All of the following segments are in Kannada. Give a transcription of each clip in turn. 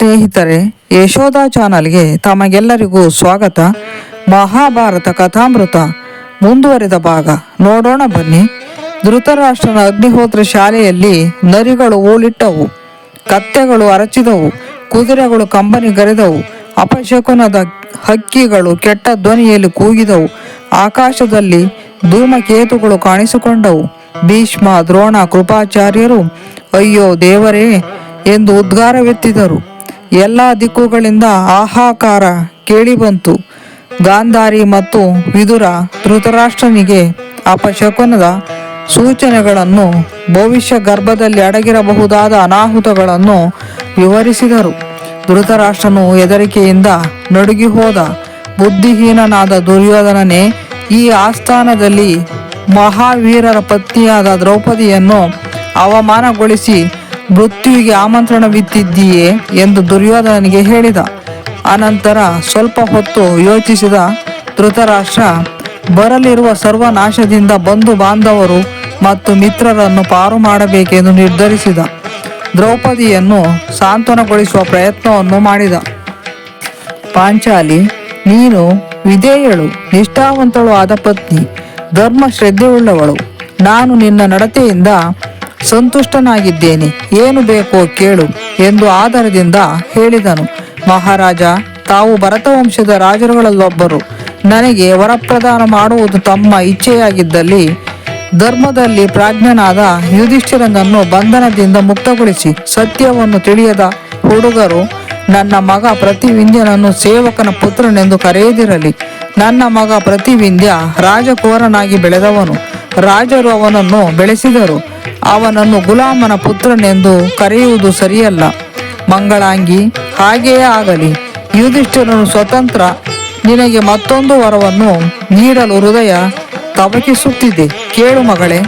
ಸ್ನೇಹಿತರೆ ಯಶೋಧ ಚಾನಲ್ಗೆ ತಮಗೆಲ್ಲರಿಗೂ ಸ್ವಾಗತ. ಮಹಾಭಾರತ ಕಥಾಮೃತ ಮುಂದುವರಿದ ಭಾಗ. ನೋಡೋಣ ಬನ್ನಿ. ಧೃತರಾಷ್ಟ್ರನ ಅಗ್ನಿಹೋತ್ರ ಶಾಲೆಯಲ್ಲಿ ನರಿಗಳು ಓಲಿಟ್ಟವು ಕತ್ತೆಗಳು ಅರಚಿದವು. ಕುದುರೆಗಳು ಕಂಬನಿ ಗರೆದವು. ಅಪಶಕುನದ ಹಕ್ಕಿಗಳು ಕೆಟ್ಟ ಧ್ವನಿಯಲ್ಲಿ ಕೂಗಿದವು. ಆಕಾಶದಲ್ಲಿ ಧೂಮಕೇತುಗಳು ಕಾಣಿಸಿಕೊಂಡವು. ಭೀಷ್ಮ, ದ್ರೋಣ, ಕೃಪಾಚಾರ್ಯರು, ಅಯ್ಯೋ ದೇವರೇ ಎಂದು ಉದ್ಗಾರವೆತ್ತಿದರು. ಎಲ್ಲ ದಿಕ್ಕುಗಳಿಂದ ಆಹಾಕಾರ ಕೇಳಿಬಂತು. ಗಾಂಧಾರಿ ಮತ್ತು ವಿದುರ ಧೃತರಾಷ್ಟ್ರನಿಗೆ ಅಪಶಕುನದ ಸೂಚನೆಗಳನ್ನು ಭವಿಷ್ಯ ಗರ್ಭದಲ್ಲಿ ಅಡಗಿರಬಹುದಾದ ಅನಾಹುತಗಳನ್ನು ವಿವರಿಸಿದರು. ಧೃತರಾಷ್ಟ್ರನು ಹೆದರಿಕೆಯಿಂದ ನಡುಗಿ ಹೋದ ಬುದ್ಧಿಹೀನನಾದ ದುರ್ಯೋಧನನೇ, ಈ ಆಸ್ಥಾನದಲ್ಲಿ ಮಹಾವೀರರ ಪತ್ನಿಯಾದ ದ್ರೌಪದಿಯನ್ನು ಅವಮಾನಗೊಳಿಸಿ ಮೃತ್ಯುವಿಗೆ ಆಮಂತ್ರಣವಿತ್ತಿದ್ದೀಯೇ ಎಂದು ದುರ್ಯೋಧನನಿಗೆ ಹೇಳಿದ. ಅನಂತರ ಸ್ವಲ್ಪ ಹೊತ್ತು ಯೋಚಿಸಿದ ಧೃತರಾಷ್ಟ್ರ, ಬರಲಿರುವ ಸರ್ವನಾಶದಿಂದ ಬಂಧು ಬಾಂಧವರು ಮತ್ತು ಮಿತ್ರರನ್ನು ಪಾರು ಮಾಡಬೇಕೆಂದು ನಿರ್ಧರಿಸಿದ. ದ್ರೌಪದಿಯನ್ನು ಸಾಂತ್ವನಗೊಳಿಸುವ ಪ್ರಯತ್ನವನ್ನು ಮಾಡಿದ. ಪಾಂಚಾಲಿ, ನೀನು ವಿಧೇಯಳು, ನಿಷ್ಠಾವಂತಳು ಆದ ಪತ್ನಿ ಧರ್ಮ ಶ್ರದ್ಧೆಯುಳ್ಳವಳು ನಾನು ನಿನ್ನ ನಡತೆಯಿಂದ ಸಂತುಷ್ಟನಾಗಿದ್ದೇನೆ. ಏನು ಬೇಕೋ ಕೇಳು ಎಂದು ಆಧಾರದಿಂದ ಹೇಳಿದನು. ಮಹಾರಾಜ, ತಾವು ಭರತವಂಶದ ರಾಜರುಗಳಲ್ಲೊಬ್ಬರು. ನನಗೆ ವರಪ್ರದಾನ ಮಾಡುವುದು ತಮ್ಮ ಇಚ್ಛೆಯಾಗಿದ್ದಲ್ಲಿ ಧರ್ಮದಲ್ಲಿ ಪ್ರಾಜ್ಞನಾದ ಯುಧಿಷ್ಠಿರನನ್ನು ಬಂಧನದಿಂದ ಮುಕ್ತಗೊಳಿಸಿ ಸತ್ಯವನ್ನು ತಿಳಿಯದ ಹುಡುಗರು, ನನ್ನ ಮಗ ಪ್ರತಿವಿಂಧ್ಯನನ್ನು ಸೇವಕನ ಪುತ್ರನೆಂದು ಕರೆಯದಿರಲಿ. ನನ್ನ ಮಗ ಪ್ರತಿವಿಂಧ್ಯ ರಾಜಕುವರನಾಗಿ ಬೆಳೆದವನು. ರಾಜರು ಅವನನ್ನು ಬೆಳೆಸಿದರು. ಅವನನ್ನು ಗುಲಾಮನ ಪುತ್ರನೆಂದು ಕರೆಯುವುದು ಸರಿಯಲ್ಲ. ಮಂಗಳಾಂಗಿ ಹಾಗೆಯೇ ಆಗಲಿ. ಯುಧಿಷ್ಠಿರನು ಸ್ವತಂತ್ರ. ನಿನಗೆ ಮತ್ತೊಂದು ವರವನ್ನು ನೀಡಲು ಹೃದಯ ತವಕಿಸುತ್ತಿದೆ. ಕೇಳು ಮಗಳೇ,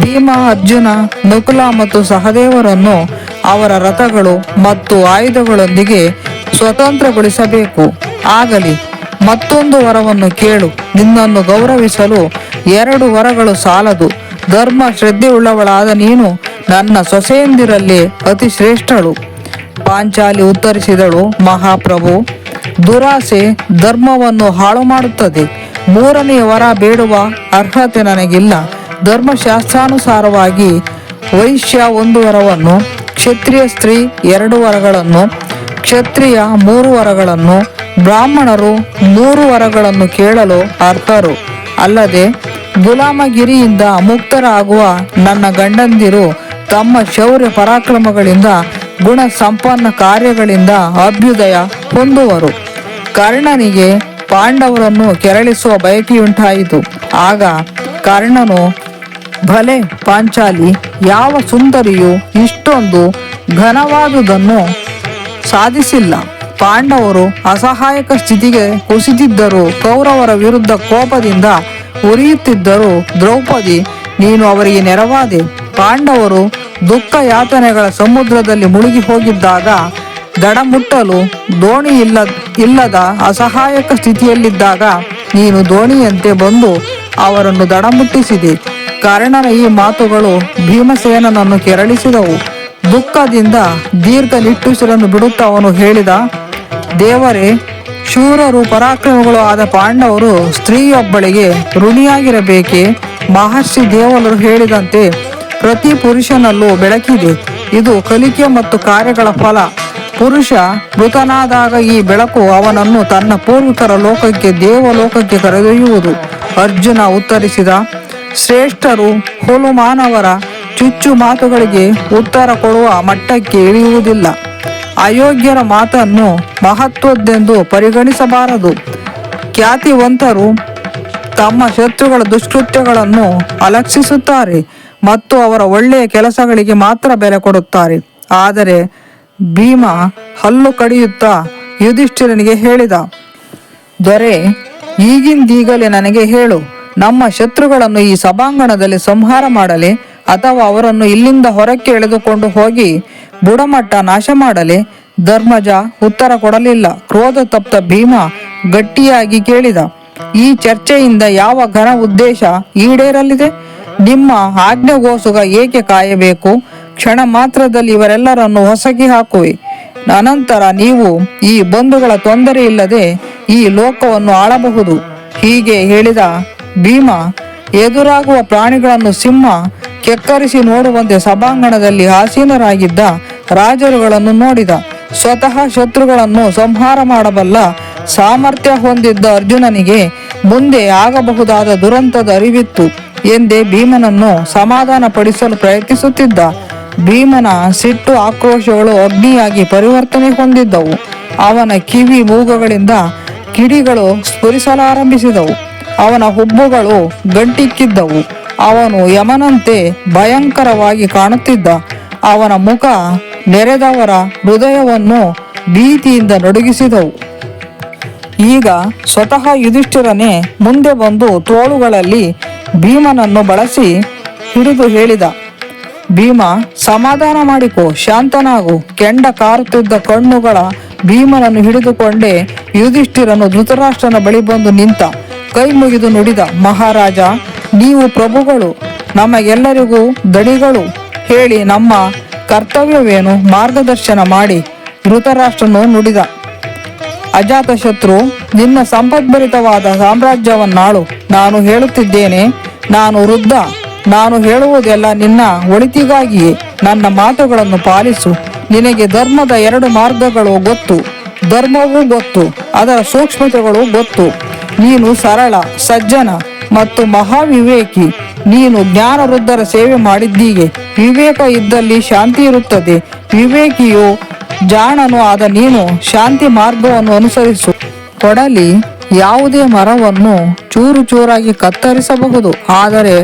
ಭೀಮ, ಅರ್ಜುನ, ನಕುಲ ಮತ್ತು ಸಹದೇವರನ್ನು ಅವರ ರಥಗಳು ಮತ್ತು ಆಯುಧಗಳೊಂದಿಗೆ ಸ್ವತಂತ್ರಗೊಳಿಸಬೇಕು. ಆಗಲಿ, ಮತ್ತೊಂದು ವರವನ್ನು ಕೇಳು. ನಿನ್ನನ್ನು ಗೌರವಿಸಲು ಎರಡು ವರಗಳು ಸಾಲದು. ಧರ್ಮ ಶ್ರದ್ಧೆಯುಳ್ಳವಳಾದ ನೀನು ನನ್ನ ಸೊಸೆಯಂದಿರಲ್ಲಿ ಅತಿ ಶ್ರೇಷ್ಠಳು. ಪಾಂಚಾಲಿ ಉತ್ತರಿಸಿದಳು, ಮಹಾಪ್ರಭು, ದುರಾಸೆ ಧರ್ಮವನ್ನು ಹಾಳು ಮಾಡುತ್ತದೆ. ಮೂರನೆಯ ವರ ಬೇಡುವ ಅರ್ಹತೆ ನನಗಿಲ್ಲ. ಧರ್ಮಶಾಸ್ತ್ರಾನುಸಾರವಾಗಿ ವೈಶ್ಯ ಒಂದು ವರವನ್ನು, ಕ್ಷತ್ರಿಯ ಸ್ತ್ರೀ ಎರಡು ವರಗಳನ್ನು, ಕ್ಷತ್ರಿಯ ಮೂರು ವರಗಳನ್ನು, ಬ್ರಾಹ್ಮಣರು ಮೂರು ವರಗಳನ್ನು ಕೇಳಲು ಅರ್ಹರು. ಅಲ್ಲದೆ ಗುಲಾಮಗಿರಿಯಿಂದ ಮುಕ್ತರಾಗುವ ನನ್ನ ಗಂಡಂದಿರು ತಮ್ಮ ಶೌರ್ಯ ಪರಾಕ್ರಮಗಳಿಂದ, ಗುಣ ಸಂಪನ್ನ ಕಾರ್ಯಗಳಿಂದ ಅಭ್ಯುದಯ ಹೊಂದುವರು. ಕರ್ಣನಿಗೆ ಪಾಂಡವರನ್ನು ಕೆರಳಿಸುವ ಬಯಕೆಯುಂಟಾಯಿತು. ಆಗ ಕರ್ಣನು, ಭಲೆ ಪಾಂಚಾಲಿ, ಯಾವ ಸುಂದರಿಯು ಇಷ್ಟೊಂದು ಘನವಾದುದನ್ನು ಸಾಧಿಸಿಲ್ಲ. ಪಾಂಡವರು ಅಸಹಾಯಕ ಸ್ಥಿತಿಗೆ ಕುಸಿದಿದ್ದರು ಕೌರವರ ವಿರುದ್ಧ ಕೋಪದಿಂದ ಉರಿಯುತ್ತಿದ್ದರು, ದ್ರೌಪದಿ, ನೀನು ಅವರಿಗೆ ನೆರವಾದೆ. ಪಾಂಡವರು ದುಃಖ ಯಾತನೆಗಳ ಸಮುದ್ರದಲ್ಲಿ ಮುಳುಗಿ ಹೋಗಿದ್ದಾಗ ದಡ ಮುಟ್ಟಲು ದೋಣಿ ಇಲ್ಲ ಇಲ್ಲದ ಅಸಹಾಯಕ ಸ್ಥಿತಿಯಲ್ಲಿದ್ದಾಗ ನೀನು ದೋಣಿಯಂತೆ ಬಂದು ಅವರನ್ನು ದಡ ಮುಟ್ಟಿಸಿದೆ ಕರ್ಣನ ಈ ಮಾತುಗಳು ಭೀಮಸೇನನನ್ನು ಕೆರಳಿಸಿದವು. ದುಃಖದಿಂದ ದೀರ್ಘ ನಿಟ್ಟುಸಿರನ್ನು ಬಿಡುತ್ತಾ ಅವನು ಹೇಳಿದ, ದೇವರೇ ಶೂರರು ಪರಾಕ್ರಮಗಳು ಆದ ಪಾಂಡವರು ಸ್ತ್ರೀಯೊಬ್ಬಳಿಗೆ ಋಣಿಯಾಗಿರಬೇಕೆ? ಮಹರ್ಷಿ ದೇವಲರು ಹೇಳಿದಂತೆ ಪ್ರತಿ ಪುರುಷನಲ್ಲೂ ಬೆಳಕಿದೆ. ಇದು ಕಲಿಕೆ ಮತ್ತು ಕಾರ್ಯಗಳ ಫಲ. ಪುರುಷ ಮೃತನಾದಾಗ ಈ ಬೆಳಕು ಅವನನ್ನು ತನ್ನ ಪೂರ್ವಿಕರ ಲೋಕಕ್ಕೆ, ದೇವಲೋಕಕ್ಕೆ ಕರೆದೊಯ್ಯುವುದು. ಅರ್ಜುನ ಉತ್ತರಿಸಿದ, ಶ್ರೇಷ್ಠರು ಹುಲು ಮಾನವರ ಚುಚ್ಚು ಮಾತುಗಳಿಗೆ ಉತ್ತರ ಕೊಡುವ ಮಟ್ಟಕ್ಕೆ ಇಳಿಯುವುದಿಲ್ಲ. ಅಯೋಗ್ಯರ ಮಾತನ್ನು ಮಹತ್ವದ್ದೆಂದು ಪರಿಗಣಿಸಬಾರದು. ಖ್ಯಾತಿವಂತರು ತಮ್ಮ ಶತ್ರುಗಳ ದುಷ್ಕೃತ್ಯಗಳನ್ನು ಅಲಕ್ಷಿಸುತ್ತಾರೆ ಮತ್ತು ಅವರ ಒಳ್ಳೆಯ ಕೆಲಸಗಳಿಗೆ ಮಾತ್ರ ಬೆಲೆ ಕೊಡುತ್ತಾರೆ. ಆದರೆ ಭೀಮ ಹಲ್ಲು ಕಡಿಯುತ್ತಾ ಯುಧಿಷ್ಠಿರನಿಗೆ ಹೇಳಿದ, ದೊರೆ, ಈಗಿಂದೀಗಲೇ ನನಗೆ ಹೇಳು, ನಮ್ಮ ಶತ್ರುಗಳನ್ನು ಈ ಸಭಾಂಗಣದಲ್ಲಿ ಸಂಹಾರ ಮಾಡಲೆ ಅಥವಾ ಅವರನ್ನು ಇಲ್ಲಿಂದ ಹೊರಕ್ಕೆ ಎಳೆದುಕೊಂಡು ಹೋಗಿ ಬುಡಮಟ್ಟ ನಾಶ ಮಾಡಲೆ. ಧರ್ಮಜ ಉತ್ತರ ಕೊಡಲಿಲ್ಲ. ಕ್ರೋಧ ತಪ್ತ ಭೀಮ ಗಟ್ಟಿಯಾಗಿ ಕೇಳಿದ, ಈ ಚರ್ಚೆಯಿಂದ ಯಾವ ಘನ ಉದ್ದೇಶ ಈಡೇರಲಿದೆ? ನಿಮ್ಮ ಆಜ್ಞೆಗೋಸುಗ ಏಕೆ ಕಾಯಬೇಕು? ಕ್ಷಣ ಮಾತ್ರದಲ್ಲಿ ಇವರೆಲ್ಲರನ್ನು ಹೊಸಕಿ ಹಾಕುವೆ. ಅನಂತರ ನೀವು ಈ ಬಂಧುಗಳ ತೊಂದರೆ ಇಲ್ಲದೆ ಈ ಲೋಕವನ್ನು ಆಳಬಹುದು. ಹೀಗೆ ಹೇಳಿದ ಭೀಮ, ಎದುರಾಗುವ ಪ್ರಾಣಿಗಳನ್ನು ಸಿಂಹ ಕೆಕ್ಕರಿಸಿ ನೋಡುವಂತೆ ಸಭಾಂಗಣದಲ್ಲಿ ಆಸೀನರಾಗಿದ್ದ ರಾಜರುಗಳನ್ನು ನೋಡಿದ. ಸ್ವತಃ ಶತ್ರುಗಳನ್ನು ಸಂಹಾರ ಮಾಡಬಲ್ಲ ಸಾಮರ್ಥ್ಯ ಹೊಂದಿದ್ದ ಅರ್ಜುನನಿಗೆ ಮುಂದೆ ಆಗಬಹುದಾದ ದುರಂತದ ಅರಿವಿತ್ತು ಎಂದೇ ಭೀಮನನ್ನು ಸಮಾಧಾನ ಪಡಿಸಲು ಪ್ರಯತ್ನಿಸುತ್ತಿದ್ದ. ಭೀಮನ ಸಿಟ್ಟು ಆಕ್ರೋಶಗಳು ಅಗ್ನಿಯಾಗಿ ಪರಿವರ್ತನೆ ಹೊಂದಿದ್ದವು. ಅವನ ಕಿವಿ ಮೂಗುಗಳಿಂದ ಕಿಡಿಗಳು ಸ್ಫುರಿಸಲಾರಂಭಿಸಿದವು. ಅವನ ಹುಬ್ಬುಗಳು ಗಂಟಿಕ್ಕಿದ್ದವು. ಅವನು ಯಮನಂತೆ ಭಯಂಕರವಾಗಿ ಕಾಣುತ್ತಿದ್ದ. ಅವನ ಮುಖ ನೆರೆದವರ ಹೃದಯವನ್ನು ಭೀತಿಯಿಂದ ನಡುಗಿಸಿದವು. ಈಗ ಸ್ವತಃ ಯುಧಿಷ್ಠಿರನೇ ಮುಂದೆ ಬಂದು ತೋಳುಗಳಲ್ಲಿ ಭೀಮನನ್ನು ಬಳಸಿ ಹಿಡಿದು ಹೇಳಿದ. ಭೀಮ, ಸಮಾಧಾನ ಮಾಡಿಕೊ, ಶಾಂತನಾಗು. ಕೆಂಡ ಕಾರುತ್ತಿದ್ದ ಕಣ್ಣುಗಳ ಭೀಮನನ್ನು ಹಿಡಿದುಕೊಂಡೇ ಯುಧಿಷ್ಠಿರನು ಧೃತರಾಷ್ಟ್ರನ ಬಳಿ ಬಂದು ನಿಂತ. ಕೈ ಮುಗಿದು ನುಡಿದ, ಮಹಾರಾಜ ನೀವು ಪ್ರಭುಗಳು, ನಮಗೆಲ್ಲರಿಗೂ ದಡಿಗಳು ಹೇಳಿ ನಮ್ಮ ಕರ್ತವ್ಯವೇನು? ಮಾರ್ಗದರ್ಶನ ಮಾಡಿ ಧೃತರಾಷ್ಟ್ರನು ನುಡಿದ. ಅಜಾತಶತ್ರು ನಿನ್ನ ಸಂಪದ್ಭರಿತವಾದ ಸಾಮ್ರಾಜ್ಯವನ್ನಾಳು. ನಾನು ಹೇಳುತ್ತಿದ್ದೇನೆ, ನಾನು ವೃದ್ಧ. ನಾನು ಹೇಳುವುದೆಲ್ಲ ನಿನ್ನ ಒಳಿತಿಗಾಗಿಯೇ. ನನ್ನ ಮಾತುಗಳನ್ನು ಪಾಲಿಸು. ನಿನಗೆ ಧರ್ಮದ ಎರಡು ಮಾರ್ಗಗಳು ಗೊತ್ತು. ಧರ್ಮವೂ ಗೊತ್ತು. ಅದರ ಸೂಕ್ಷ್ಮತೆಗಳು ಗೊತ್ತು. ನೀನು ಸರಳ, ಸಜ್ಜನ. ಮತ್ತು ಮಹಾವಿವೇಕಿ, ನೀನು ಜ್ಞಾನ ವೃದ್ಧರ ಸೇವೆ ಮಾಡಿದ್ದೀಗೆ. ವಿವೇಕ ಇದ್ದಲ್ಲಿ ಶಾಂತಿ ಇರುತ್ತದೆ. ವಿವೇಕಿಯು ಜಾಣನು, ಆದ ನೀನು ಶಾಂತಿ ಮಾರ್ಗವನ್ನು ಅನುಸರಿಸು. ಕೊಡಲಿ ಯಾವುದೇ ಮರವನ್ನು ಚೂರು ಚೂರಾಗಿ ಕತ್ತರಿಸಬಹುದು, ಆದರೆ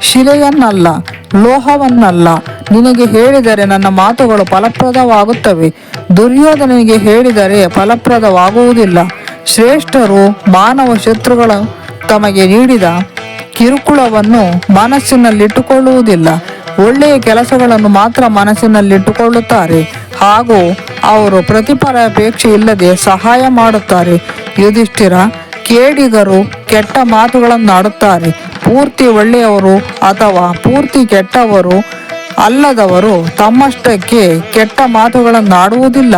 ಶಿಲೆಯನ್ನಲ್ಲ, ಲೋಹವನ್ನಲ್ಲ. ನಿನಗೆ ಹೇಳಿದರೆ ನನ್ನ ಮಾತುಗಳು ಫಲಪ್ರದವಾಗುತ್ತವೆ. ದುರ್ಯೋಧನನಿಗೆ ಹೇಳಿದರೆ ಫಲಪ್ರದವಾಗುವುದಿಲ್ಲ. ಶ್ರೇಷ್ಠರು ಮಾನವ ಶತ್ರುಗಳು ತಮಗೆ ನೀಡಿದ ಕಿರುಕುಳವನ್ನು ಮನಸ್ಸಿನಲ್ಲಿಟ್ಟುಕೊಳ್ಳುವುದಿಲ್ಲ. ಒಳ್ಳೆಯ ಕೆಲಸಗಳನ್ನು ಮಾತ್ರ ಮನಸ್ಸಿನಲ್ಲಿಟ್ಟುಕೊಳ್ಳುತ್ತಾರೆ. ಹಾಗೂ ಅವರು ಪ್ರತಿಫಲ ಅಪೇಕ್ಷೆ ಇಲ್ಲದೆ ಸಹಾಯ ಮಾಡುತ್ತಾರೆ. ಯುಧಿಷ್ಠಿರ, ಕೇಡಿಗರು ಕೆಟ್ಟ ಮಾತುಗಳನ್ನಾಡುತ್ತಾರೆ. ಪೂರ್ತಿ ಒಳ್ಳೆಯವರು ಅಥವಾ ಪೂರ್ತಿ ಕೆಟ್ಟವರು ಅಲ್ಲದವರು ತಮ್ಮಷ್ಟಕ್ಕೆ ಕೆಟ್ಟ ಮಾತುಗಳನ್ನಾಡುವುದಿಲ್ಲ.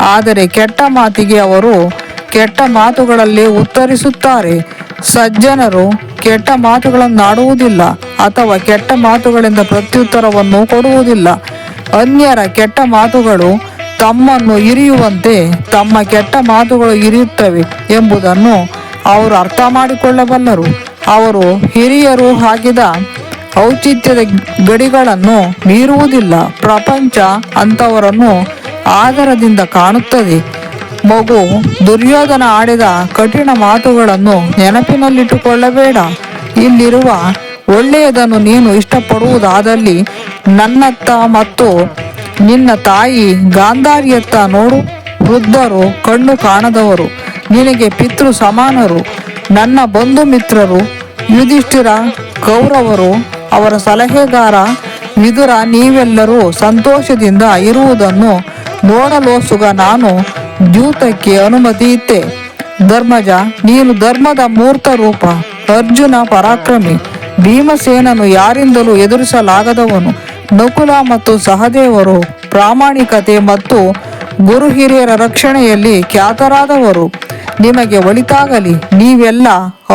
ಆದರೆ ಕೆಟ್ಟ ಮಾತಿಗೆ ಅವರು ಕೆಟ್ಟ ಮಾತುಗಳಲ್ಲಿ ಉತ್ತರಿಸುತ್ತಾರೆ. ಸಜ್ಜನರು ಕೆಟ್ಟ ಮಾತುಗಳನ್ನಾಡುವುದಿಲ್ಲ ಅಥವಾ ಕೆಟ್ಟ ಮಾತುಗಳಿಂದ ಪ್ರತ್ಯುತ್ತರವನ್ನು ಕೊಡುವುದಿಲ್ಲ. ಅನ್ಯರ ಕೆಟ್ಟ ಮಾತುಗಳು ತಮ್ಮನ್ನು ಇರಿಯುವಂತೆ ತಮ್ಮ ಕೆಟ್ಟ ಮಾತುಗಳು ಇರಿಯುತ್ತವೆ ಎಂಬುದನ್ನು ಅವರು ಅರ್ಥ ಮಾಡಿಕೊಳ್ಳಬಲ್ಲರು. ಅವರು ಹಿರಿಯರು ಹಾಕಿದ ಔಚಿತ್ಯದ ಗಡಿಗಳನ್ನು ಮೀರುವುದಿಲ್ಲ. ಪ್ರಪಂಚ ಅಂಥವರನ್ನು ಆದರದಿಂದ ಕಾಣುತ್ತದೆ. ಮಗು ದುರ್ಯೋಧನ ಆಡಿದ ಕಠಿಣ ಮಾತುಗಳನ್ನು ನೆನಪಿನಲ್ಲಿಟ್ಟುಕೊಳ್ಳಬೇಡ. ಇಲ್ಲಿರುವ ಒಳ್ಳೆಯದನ್ನು ನೀನು ಇಷ್ಟಪಡುವುದಾದಲ್ಲಿ ನನ್ನತ್ತ ಮತ್ತು ನಿನ್ನ ತಾಯಿ ಗಾಂಧಾರಿಯತ್ತ ನೋಡು. ವೃದ್ಧರು ಕಣ್ಣು ಕಾಣದವರು, ನಿನಗೆ ಪಿತೃ ಸಮಾನರು, ನನ್ನ ಬಂಧು ಮಿತ್ರರು, ಯುಧಿಷ್ಠಿರ, ಕೌರವರು, ಅವರ ಸಲಹೆಗಾರ, ವಿದುರ, ನೀವೆಲ್ಲರೂ ಸಂತೋಷದಿಂದ ಇರುವುದನ್ನು ನೋಡಲೋಸುಗ ನಾನು ದ್ಯೂತಕ್ಕೆ ಅನುಮತಿ ಇತ್ತೆ. ಧರ್ಮಜ, ನೀನು ಧರ್ಮದ ಮೂರ್ತ ರೂಪ, ಅರ್ಜುನ ಪರಾಕ್ರಮಿ, ಭೀಮಸೇನನು ಯಾರಿಂದಲೂ ಎದುರಿಸಲಾಗದವನು. ನಕುಲ ಮತ್ತು ಸಹದೇವರು, ಪ್ರಾಮಾಣಿಕತೆ ಮತ್ತು ಗುರು ಹಿರಿಯರ ರಕ್ಷಣೆಯಲ್ಲಿ ಖ್ಯಾತರಾದವರು. ನಿಮಗೆ ಒಳಿತಾಗಲಿ, ನೀವೆಲ್ಲ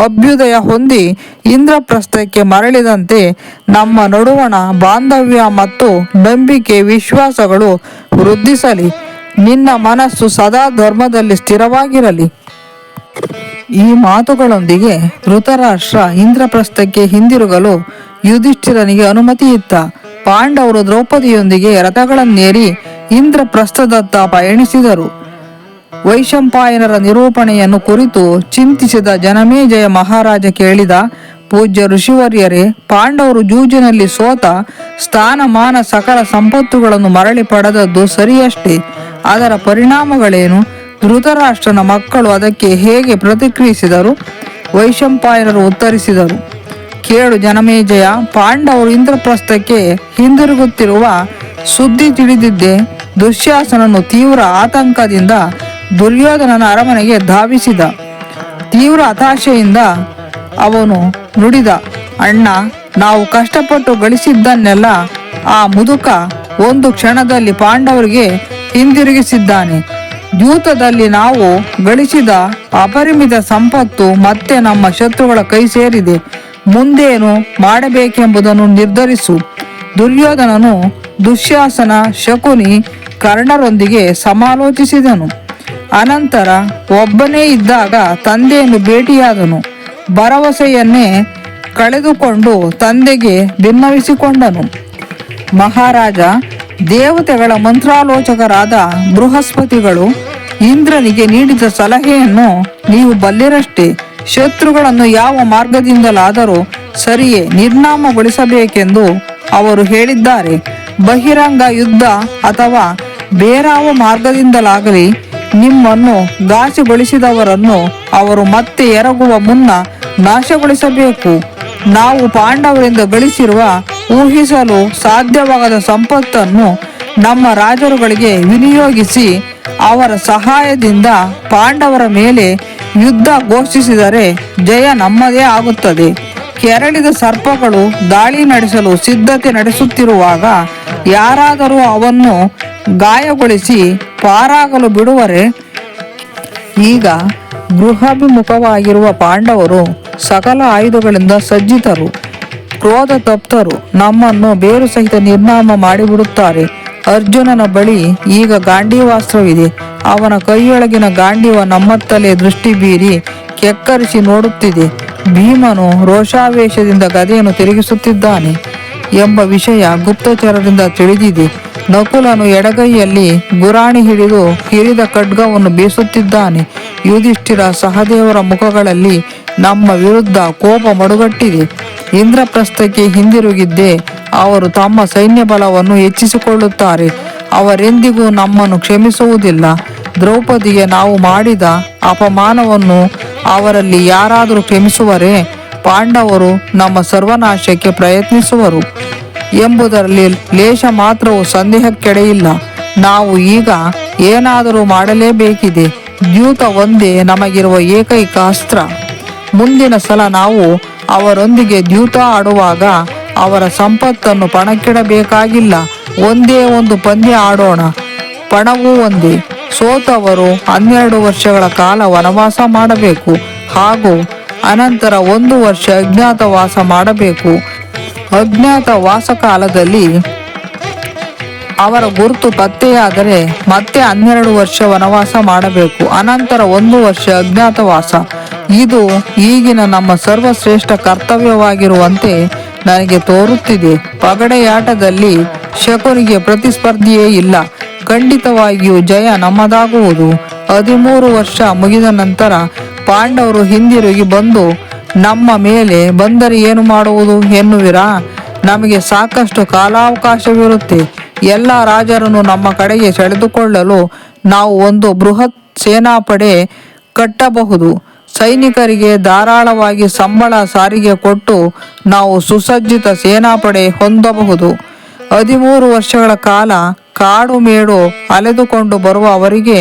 ಅಭ್ಯುದಯ ಹೊಂದಿ ಇಂದ್ರಪ್ರಸ್ಥಕ್ಕೆ ಮರಳಿದಂತೆ ನಮ್ಮ ನಡುವಣ ಬಾಂಧವ್ಯ ಮತ್ತು ನಂಬಿಕೆ ವಿಶ್ವಾಸಗಳು ವೃದ್ಧಿಸಲಿ. ನಿನ್ನ ಮನಸ್ಸು ಸದಾ ಧರ್ಮದಲ್ಲಿ ಸ್ಥಿರವಾಗಿರಲಿ. ಈ ಮಾತುಗಳೊಂದಿಗೆ ಋತರಾಷ್ಟ್ರ ಇಂದ್ರಪ್ರಸ್ಥಕ್ಕೆ ಹಿಂದಿರುಗಲು ಯುಧಿಷ್ಠಿರನಿಗೆ ಅನುಮತಿ ಇತ್ತ ಪಾಂಡವರು ದ್ರೌಪದಿಯೊಂದಿಗೆ ರಥಗಳನ್ನೇರಿ ಇಂದ್ರಪ್ರಸ್ಥದತ್ತ ಪಯಣಿಸಿದರು. ವೈಶಂಪಾಯನರ ನಿರೂಪಣೆಯನ್ನು ಕುರಿತು ಚಿಂತಿಸಿದ ಜನಮೇಜಯ ಮಹಾರಾಜ ಕೇಳಿದ ಪೂಜ್ಯ ಋಷಿವರ್ಯರೇ, ಪಾಂಡವರು ಜೂಜಿನಲ್ಲಿ ಸೋತ ಸ್ಥಾನಮಾನ ಸಕಲ ಸಂಪತ್ತುಗಳನ್ನು ಮರಳಿ ಪಡೆದದ್ದು ಸರಿಯಷ್ಟೇ. ಅದರ ಪರಿಣಾಮಗಳೇನು? ಧೃತರಾಷ್ಟ್ರನ ಮಕ್ಕಳು ಅದಕ್ಕೆ ಹೇಗೆ ಪ್ರತಿಕ್ರಿಯಿಸಿದರು? ವೈಶಂಪಾಯನರು ಉತ್ತರಿಸಿದರು, ಕೇಳು ಜನಮೇಜಯ, ಪಾಂಡವರು ಇಂದ್ರಪ್ರಸ್ಥಕ್ಕೆ ಹಿಂದಿರುಗುತ್ತಿರುವ ಸುದ್ದಿ ತಿಳಿದಿದ್ದೆ. ದುಶ್ಯಾಸನನ್ನು ತೀವ್ರ ಆತಂಕದಿಂದ ದುರ್ಯೋಧನನ ಅರಮನೆಗೆ ಧಾವಿಸಿದ. ತೀವ್ರ ಹತಾಶೆಯಿಂದ ಅವನು ನುಡಿದ, ಅಣ್ಣ, ನಾವು ಕಷ್ಟಪಟ್ಟು ಗಳಿಸಿದ್ದನ್ನೆಲ್ಲ ಆ ಮುದುಕ ಒಂದು ಕ್ಷಣದಲ್ಲಿ ಪಾಂಡವರಿಗೆ ಹಿಂದಿರುಗಿಸಿದ್ದಾನೆ. ದ್ಯೂತದಲ್ಲಿ ನಾವು ಗಳಿಸಿದ ಅಪರಿಮಿತ ಸಂಪತ್ತು ಮತ್ತೆ ನಮ್ಮ ಶತ್ರುಗಳ ಕೈ ಸೇರಿದೆ. ಮುಂದೇನು ಮಾಡಬೇಕೆಂಬುದನ್ನು ನಿರ್ಧರಿಸು. ದುರ್ಯೋಧನನು ದುಶ್ಯಾಸನ ಶಕುನಿ ಕರ್ಣರೊಂದಿಗೆ ಸಮಾಲೋಚಿಸಿದನು. ಅನಂತರ ಒಬ್ಬನೇ ಇದ್ದಾಗ ತಂದೆಯನ್ನು ಭೇಟಿಯಾದನು. ಭರವಸೆಯನ್ನೇ ಕಳೆದುಕೊಂಡು ತಂದೆಗೆ ಭಿನ್ನವಿಸಿಕೊಂಡನು ಮಹಾರಾಜ ದೇವತೆಗಳ ಮಂತ್ರಾಲೋಚಕರಾದ ಬೃಹಸ್ಪತಿಗಳು ಇಂದ್ರನಿಗೆ ನೀಡಿದ ಸಲಹೆಯನ್ನು ನೀವು ಬಲ್ಲಿರಷ್ಟೇ. ಶತ್ರುಗಳನ್ನು ಯಾವ ಮಾರ್ಗದಿಂದಲಾದರೂ ಸರಿಯೇ ನಿರ್ನಾಮಗೊಳಿಸಬೇಕೆಂದು ಅವರು ಹೇಳಿದ್ದಾರೆ. ಬಹಿರಂಗ ಯುದ್ಧ ಅಥವಾ ಬೇರಾವ ಮಾರ್ಗದಿಂದಲಾಗಲಿ ನಿಮ್ಮನ್ನು ಘಾಸಿಗೊಳಿಸಿದವರನ್ನು ಅವರು ಮತ್ತೆ ಎರಗುವ ಮುನ್ನ ನಾಶಗೊಳಿಸಬೇಕು. ನಾವು ಪಾಂಡವರಿಂದ ಗಳಿಸಿರುವ ಊಹಿಸಲು ಸಾಧ್ಯವಾಗದ ಸಂಪತ್ತನ್ನು ನಮ್ಮ ರಾಜರುಗಳಿಗೆ ವಿನಿಯೋಗಿಸಿ ಅವರ ಸಹಾಯದಿಂದ ಪಾಂಡವರ ಮೇಲೆ ಯುದ್ಧ ಘೋಷಿಸಿದರೆ ಜಯ ನಮ್ಮದೇ ಆಗುತ್ತದೆ. ಕೆರಳಿದ ಸರ್ಪಗಳು ದಾಳಿ ನಡೆಸಲು ಸಿದ್ಧತೆ ನಡೆಸುತ್ತಿರುವಾಗ ಯಾರಾದರೂ ಅವನ್ನು ಗಾಯಗೊಳಿಸಿ ಪಾರಾಗಲು ಬಿಡುವರೆ? ಈಗ ಗೃಹಾಭಿಮುಖವಾಗಿರುವ ಪಾಂಡವರು ಸಕಲ ಆಯುಧಗಳಿಂದ ಸಜ್ಜಿತರು. ಕ್ರೋಧ ತಪ್ತರು ನಮ್ಮನ್ನು ಬೇರು ಸಹಿತ ನಿರ್ನಾಮ ಮಾಡಿಬಿಡುತ್ತಾರೆ. ಅರ್ಜುನನ ಬಳಿ ಈಗ ಗಾಂಡೀವಾಸ್ತ್ರವಿದೆ ಅವನ ಕೈಯೊಳಗಿನ ಗಾಂಡೀವ ನಮ್ಮತ್ತಲೇ ದೃಷ್ಟಿ ಬೀರಿ ಕೆಕ್ಕರಿಸಿ ನೋಡುತ್ತಿದೆ. ಭೀಮನು ರೋಷಾವೇಶದಿಂದ ಗದೆಯನ್ನು ತಿರುಗಿಸುತ್ತಿದ್ದಾನೆ ಎಂಬ ವಿಷಯ ಗುಪ್ತಚರದಿಂದ ತಿಳಿದಿದೆ. ನಕುಲನು ಎಡಗೈಯಲ್ಲಿ ಗುರಾಣಿ ಹಿಡಿದು ಹಿರಿದ ಖಡ್ಗವನ್ನು ಬೀಸುತ್ತಿದ್ದಾನೆ. ಯುಧಿಷ್ಠಿರ ಸಹದೇವರ ಮುಖಗಳಲ್ಲಿ ನಮ್ಮ ವಿರುದ್ಧ ಕೋಪ ಮಡುಗಟ್ಟಿದೆ. ಇಂದ್ರಪ್ರಸ್ಥಕ್ಕೆ ಹಿಂದಿರುಗಿದ್ದೆ ಅವರು ತಮ್ಮ ಸೈನ್ಯ ಬಲವನ್ನು ಹೆಚ್ಚಿಸಿಕೊಳ್ಳುತ್ತಾರೆ. ಅವರೆಂದಿಗೂ ನಮ್ಮನ್ನು ಕ್ಷಮಿಸುವುದಿಲ್ಲ. ದ್ರೌಪದಿಗೆ ನಾವು ಮಾಡಿದ ಅಪಮಾನವನ್ನು ಅವರಲ್ಲಿ ಯಾರಾದರೂ ಕ್ಷಮಿಸುವರೇ? ಪಾಂಡವರು ನಮ್ಮ ಸರ್ವನಾಶಕ್ಕೆ ಪ್ರಯತ್ನಿಸುವರು ಎಂಬುದರಲ್ಲಿ ಲೇಷ ಮಾತ್ರವು ಸಂದೇಹಕ್ಕೆಡೆಯಿಲ್ಲ. ನಾವು ಈಗ ಏನಾದರೂ ಮಾಡಲೇಬೇಕಿದೆ. ದ್ಯೂತ ಒಂದೇ ನಮಗಿರುವ ಏಕೈಕ ಅಸ್ತ್ರ. ಮುಂದಿನ ಸಲ ನಾವು ಅವರೊಂದಿಗೆ ದ್ಯೂತ ಆಡುವಾಗ ಅವರ ಸಂಪತ್ತನ್ನು ಪಣಕ್ಕಿಡಬೇಕಾಗಿಲ್ಲ. ಒಂದೇ ಒಂದು ಪಂದ್ಯ ಆಡೋಣ. ಪಣವೂ ಒಂದೇ. ಸೋತವರು ಹನ್ನೆರಡು ವರ್ಷಗಳ ಕಾಲ ವನವಾಸ ಮಾಡಬೇಕು. ಹಾಗೂ ಅನಂತರ ಒಂದು ವರ್ಷ ಅಜ್ಞಾತವಾಸ ಮಾಡಬೇಕು. ಅಜ್ಞಾತ ವಾಸ ಕಾಲದಲ್ಲಿ ಅವರ ಗುರುತು ಪತ್ತೆಯಾದರೆ ಮತ್ತೆ ಹನ್ನೆರಡು ವರ್ಷ ವನವಾಸ ಮಾಡಬೇಕು. ಅನಂತರ ಒಂದು ವರ್ಷ ಅಜ್ಞಾತವಾಸ. ಇದು ಈಗಿನ ನಮ್ಮ ಸರ್ವಶ್ರೇಷ್ಠ ಕರ್ತವ್ಯವಾಗಿರುವಂತೆ ನನಗೆ ತೋರುತ್ತಿದೆ. ಪಗಡೆಯಾಟದಲ್ಲಿ ಶಕುನಿಗೆ ಪ್ರತಿಸ್ಪರ್ಧಿಯೇ ಇಲ್ಲ. ಖಂಡಿತವಾಗಿಯೂ ಜಯ ನಮ್ಮದಾಗುವುದು. ಹದಿಮೂರು ವರ್ಷ ಮುಗಿದ ನಂತರ ಪಾಂಡವರು ಹಿಂದಿರುಗಿ ಬಂದು, ನಮ್ಮ ಮೇಲೆ ಬಂದರೆ ಏನು ಮಾಡುವುದು ಎನ್ನುವಿರಾ? ನಮಗೆ ಸಾಕಷ್ಟು ಕಾಲಾವಕಾಶವಿರುತ್ತೆ. ಎಲ್ಲ ರಾಜರನ್ನು ನಮ್ಮ ಕಡೆಗೆ ಸೆಳೆದುಕೊಳ್ಳಲು ನಾವು ಒಂದು ಬೃಹತ್ ಸೇನಾಪಡೆ ಕಟ್ಟಬಹುದು. ಸೈನಿಕರಿಗೆ ಧಾರಾಳವಾಗಿ ಸಂಬಳ ಸಾರಿಗೆ ಕೊಟ್ಟು ನಾವು ಸುಸಜ್ಜಿತ ಸೇನಾಪಡೆ ಹೊಂದಬಹುದು. ಹದಿಮೂರು ವರ್ಷಗಳ ಕಾಲ ಕಾಡು ಮೇಡು ಅಲೆದುಕೊಂಡು ಬರುವ ಅವರಿಗೆ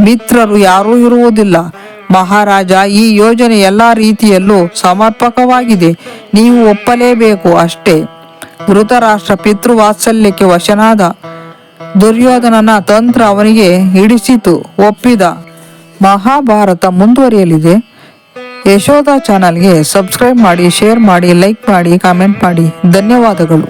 ಮಿತ್ರರು ಯಾರೂ ಇರುವುದಿಲ್ಲ. ಮಹಾರಾಜ, ಈ ಯೋಜನೆ ಎಲ್ಲ ರೀತಿಯಲ್ಲೂ ಸಮರ್ಪಕವಾಗಿದೆ. ನೀವು ಒಪ್ಪಲೇಬೇಕು ಅಷ್ಟೇ. ಧೃತರಾಷ್ಟ್ರ ಪಿತೃವಾತ್ಸಲ್ಯಕ್ಕೆ ವಶನಾದ ದುರ್ಯೋಧನನ ತಂತ್ರ ಅವನಿಗೆ ಹಿಡಿಸಿತು, ಒಪ್ಪಿದ. ಮಹಾಭಾರತ ಮುಂದುವರಿಯಲಿದೆ. ಯಶೋಧ ಚಾನಲ್ಗೆ ಸಬ್ಸ್ಕ್ರೈಬ್ ಮಾಡಿ ಶೇರ್ ಮಾಡಿ ಲೈಕ್ ಮಾಡಿ ಕಾಮೆಂಟ್ ಮಾಡಿ. ಧನ್ಯವಾದಗಳು.